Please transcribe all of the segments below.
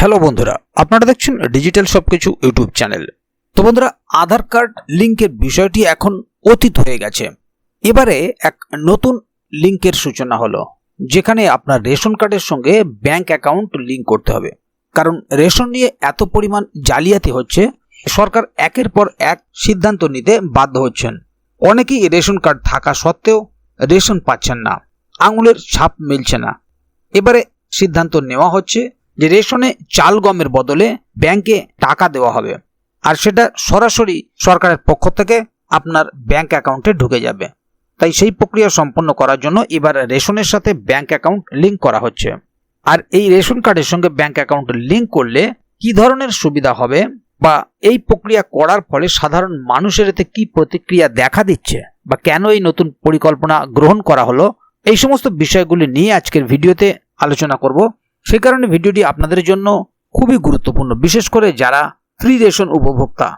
Hello বন্ধুরা, আপনারা দেখছেন ডিজিটাল সবকিছু ইউটিউব চ্যানেল তো বন্ধুরা আধার কার্ড লিঙ্কের বিষয়টি এখন অতীত হয়ে গেছে। এবারে এক নতুন লিঙ্কের সূচনা হলো, যেখানে আপনার রেশন কার্ডের সঙ্গে ব্যাংক অ্যাকাউন্ট লিঙ্ক করতে হবে। কারণ রেশন নিয়ে এত পরিমাণ জালিয়াতি হচ্ছে, সরকার একের পর এক সিদ্ধান্ত নিতে বাধ্য হচ্ছেন। অনেকেই রেশন কার্ড থাকা সত্ত্বেও রেশন পাচ্ছেন না, আঙুলের ছাপ মিলছে না। এবারে সিদ্ধান্ত নেওয়া হচ্ছে যে রেশনে চাল গমের বদলে ব্যাংকে টাকা দেওয়া হবে। আর সেটা সরাসরি সরকারের পক্ষ থেকে আপনার ব্যাংক অ্যাকাউন্টে ঢুকে যাবে। তাই সেই প্রক্রিয়া সম্পন্ন করার জন্য এবার রেশনের সাথে ব্যাংক অ্যাকাউন্ট লিঙ্ক করা হচ্ছে। আর এই রেশন কার্ডের সঙ্গে ব্যাংক অ্যাকাউন্ট লিঙ্ক করলে কি ধরনের সুবিধা হবে বা এই প্রক্রিয়া করার ফলে সাধারণ মানুষের এতে কি প্রতিক্রিয়া দেখা দিচ্ছে বা কেন এই নতুন পরিকল্পনা গ্রহণ করা হলো, এই সমস্ত বিষয়গুলি নিয়ে আজকের ভিডিওতে আলোচনা করব। সেই কারণে ভিডিওটি আপনাদের জন্য খুবই গুরুত্বপূর্ণ, বিশেষ করে যারা ফ্রি রেশন উপভোক্তা।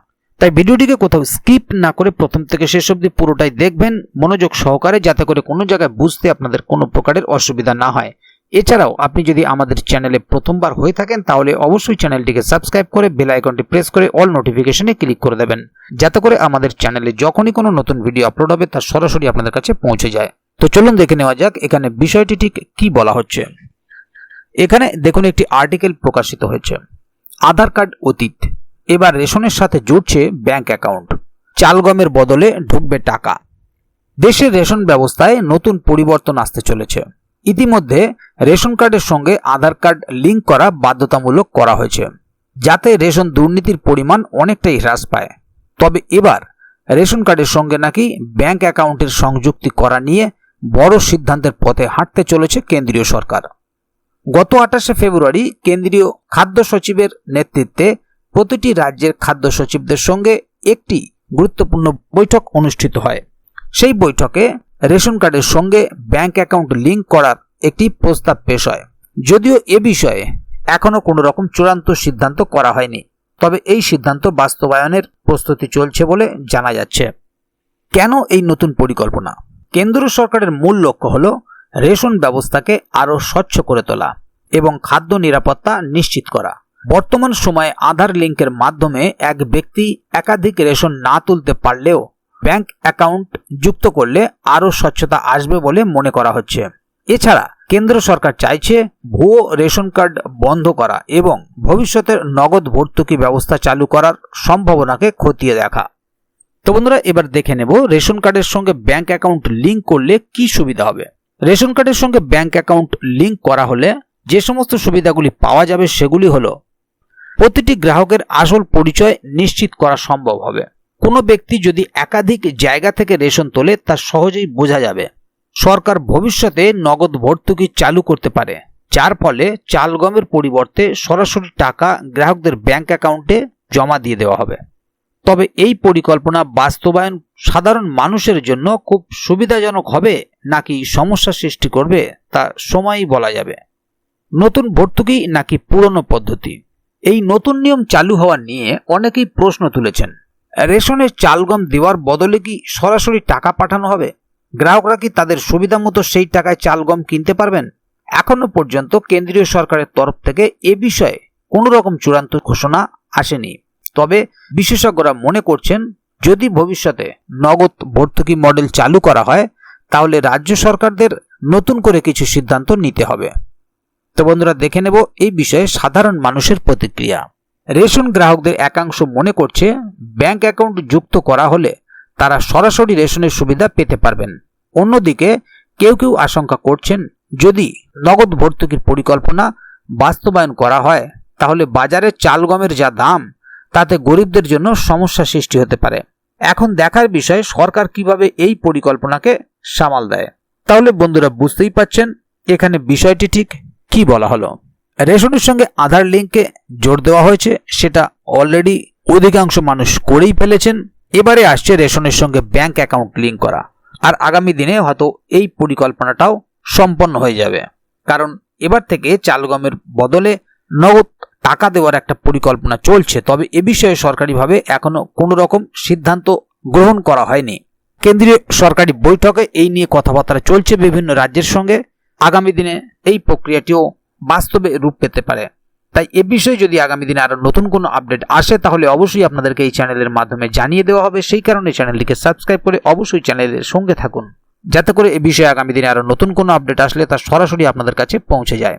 তাই ভিডিওটিকে কোথাও স্কিপ না করে প্রথম থেকে শেষ অবধি পুরোটাই দেখবেন, মনোযোগ সহকারে, যাতে করে কোনো জায়গায় বুঝতে আপনাদের কোনো প্রকারের অসুবিধা না হয়। এছাড়াও, আপনি যদি আমাদের চ্যানেলে প্রথমবার হয়ে থাকেন, তাহলে অবশ্যই চ্যানেলটিকে সাবস্ক্রাইব করে বেল আইকনটি প্রেস করে অল নোটিফিকেশনে ক্লিক করে দেবেন। যাতে করে আমাদের চ্যানেলে যখনই কোনো নতুন ভিডিও আপলোড হবে, তা সরাসরি আপনাদের কাছে পৌঁছে যায়। তো চলুন দেখে নেওয়া যাক, এখানে বিষয়টি ঠিক কি বলা হচ্ছে। এখানে দেখুন একটি আর্টিকেল প্রকাশিত হয়েছে। আধার কার্ড অতীত। এবার রেশনের সাথে জুড়ছে ব্যাংক অ্যাকাউন্ট চালগমের বদলে ঢুকবে টাকা। দেশের রেশন ব্যবস্থায় নতুন পরিবর্তন আসতে চলেছে। ইতিমধ্যে রেশন কার্ডের সঙ্গে আধার কার্ড লিঙ্ক করা বাধ্যতামূলক করা হয়েছে। যাতে রেশন দুর্নীতির পরিমাণ অনেকটাই হ্রাস পায়। তবে এবার রেশন কার্ডের সঙ্গে নাকি ব্যাংক অ্যাকাউন্টের সংযুক্তি করা নিয়ে বড় সিদ্ধান্তের পথে হাঁটতে চলেছে কেন্দ্রীয় সরকার। গত আঠাশে ফেব্রুয়ারি কেন্দ্রীয় খাদ্য সচিবের নেতৃত্বে প্রতিটি রাজ্যের খাদ্য সচিবদের সঙ্গে একটি গুরুত্বপূর্ণ বৈঠক অনুষ্ঠিত হয়। সেই বৈঠকে রেশন কার্ডের সঙ্গে ব্যাংক অ্যাকাউন্ট লিঙ্ক করার একটি প্রস্তাব পেশ হয়। যদিও এ বিষয়ে এখনও কোনো রকম চূড়ান্ত সিদ্ধান্ত করা হয়নি, তবে এই সিদ্ধান্ত বাস্তবায়নের প্রস্তুতি চলছে বলে জানা যাচ্ছে। কেন এই নতুন পরিকল্পনা? কেন্দ্র সরকারের মূল লক্ষ্য হল রেশন ব্যবস্থাকে আরও স্বচ্ছ করে তোলা এবং খাদ্য নিরাপত্তা নিশ্চিত করা। বর্তমান সময়ে আধার লিঙ্কের মাধ্যমে এক ব্যক্তি একাধিক রেশন না তুলতে পারলেও ব্যাংক অ্যাকাউন্ট যুক্ত করলে আরও স্বচ্ছতা আসবে বলে মনে করা হচ্ছে। এছাড়া কেন্দ্র সরকার চাইছে ভুয়ো রেশন কার্ড বন্ধ করা এবং ভবিষ্যতের নগদ ভর্তুকি ব্যবস্থা চালু করার সম্ভাবনাকে খতিয়ে দেখা। তো বন্ধুরা, এবার দেখে নেব রেশন কার্ডের সঙ্গে ব্যাংক অ্যাকাউন্ট লিঙ্ক করলে কি সুবিধা হবে। রেশন কার্ডের সঙ্গে ব্যাংক অ্যাকাউন্ট লিঙ্ক করা হলে যে সমস্ত সুবিধাগুলি পাওয়া যাবে সেগুলি হল প্রতিটি গ্রাহকের আসল পরিচয় নিশ্চিত করা সম্ভব হবে। কোনো ব্যক্তি যদি একাধিক জায়গা থেকে রেশন তোলে, তা সহজেই বোঝা যাবে। সরকার ভবিষ্যতে নগদ ভর্তুকি চালু করতে পারে, যার ফলে চাল গমের পরিবর্তে সরাসরি টাকা গ্রাহকদের ব্যাংক অ্যাকাউন্টে জমা দিয়ে দেওয়া হবে। তবে এই পরিকল্পনা বাস্তবায়ন সাধারণ মানুষের জন্য খুব সুবিধাজনক হবে নাকি সমস্যা সৃষ্টি করবে তা সময়ই বলা যাবে। নতুন ভর্তুকি নাকি পুরনো পদ্ধতি? এই নতুন নিয়ম চালু হওয়া নিয়ে অনেকেই প্রশ্ন তুলেছেন। রেশনের চালগম দেওয়ার বদলে কি সরাসরি টাকা পাঠানো হবে? গ্রাহকরা কি তাদের সুবিধা মতো সেই টাকায় চালগম কিনতে পারবেন? এখনও পর্যন্ত কেন্দ্রীয় সরকারের তরফ থেকে এ বিষয়ে কোনো রকম চূড়ান্ত ঘোষণা আসেনি। তবে বিশেষজ্ঞরা মনে করছেন, যদি ভবিষ্যতে নগদ ভর্তুকি মডেল চালু করা হয়, তাহলে রাজ্য সরকারদের নতুন করে কিছু সিদ্ধান্ত নিতে হবে। তো বন্ধুরা, দেখে নেব এই বিষয়ে সাধারণ মানুষের প্রতিক্রিয়া। রেশন গ্রাহকদের একাংশ মনে করছে, ব্যাংক অ্যাকাউন্ট যুক্ত করা হলে তারা সরাসরি রেশনের সুবিধা পেতে পারবেন। অন্যদিকে কেউ কেউ আশঙ্কা করছেন, যদি নগদ ভর্তুকির পরিকল্পনা বাস্তবায়ন করা হয়, তাহলে বাজারে চাল গমের যা দাম তাতে গরিবদের জন্য সমস্যা সৃষ্টি হতে পারে। এখন দেখার বিষয়, সরকার কীভাবে এই পরিকল্পনাকে সামাল দেয়? তাহলে বন্ধুরা বুঝতেই পাচ্ছেন এখানে বিষয়টি ঠিক কি বলা হলো। রেশনের সঙ্গে আধার লিঙ্কে জোর দেওয়া হয়েছে, সেটা অলরেডি অধিকাংশ মানুষ করেই ফেলেছেন। এবারে আসছে রেশনের সঙ্গে ব্যাংক অ্যাকাউন্ট লিঙ্ক করা। আর আগামী দিনে হয়তো এই পরিকল্পনাটাও সম্পন্ন হয়ে যাবে। কারণ এবার থেকে চালগমের বদলে নগদ টাকা দেওয়ার একটা পরিকল্পনা চলছে, তবে এ বিষয়ে সরকারিভাবে এখনও কোনো রকম সিদ্ধান্ত গ্রহণ করা হয়নি। কেন্দ্রীয় সরকারি বৈঠকে এই নিয়ে কথাবার্তা চলছে বিভিন্ন রাজ্যের সঙ্গে। আগামী দিনে এই প্রক্রিয়াটিও বাস্তবে রূপ পেতে পারে। তাই এ বিষয়ে যদি আগামী দিনে আরও নতুন কোনো আপডেট আসে, তাহলে অবশ্যই আপনাদেরকে এই চ্যানেলের মাধ্যমে জানিয়ে দেওয়া হবে। সেই কারণে চ্যানেলটিকে সাবস্ক্রাইব করে অবশ্যই চ্যানেলের সঙ্গে থাকুন। যাতে করে এ বিষয়ে আগামী দিনে আরও নতুন কোনো আপডেট আসলে তা সরাসরি আপনাদের কাছে পৌঁছে যায়।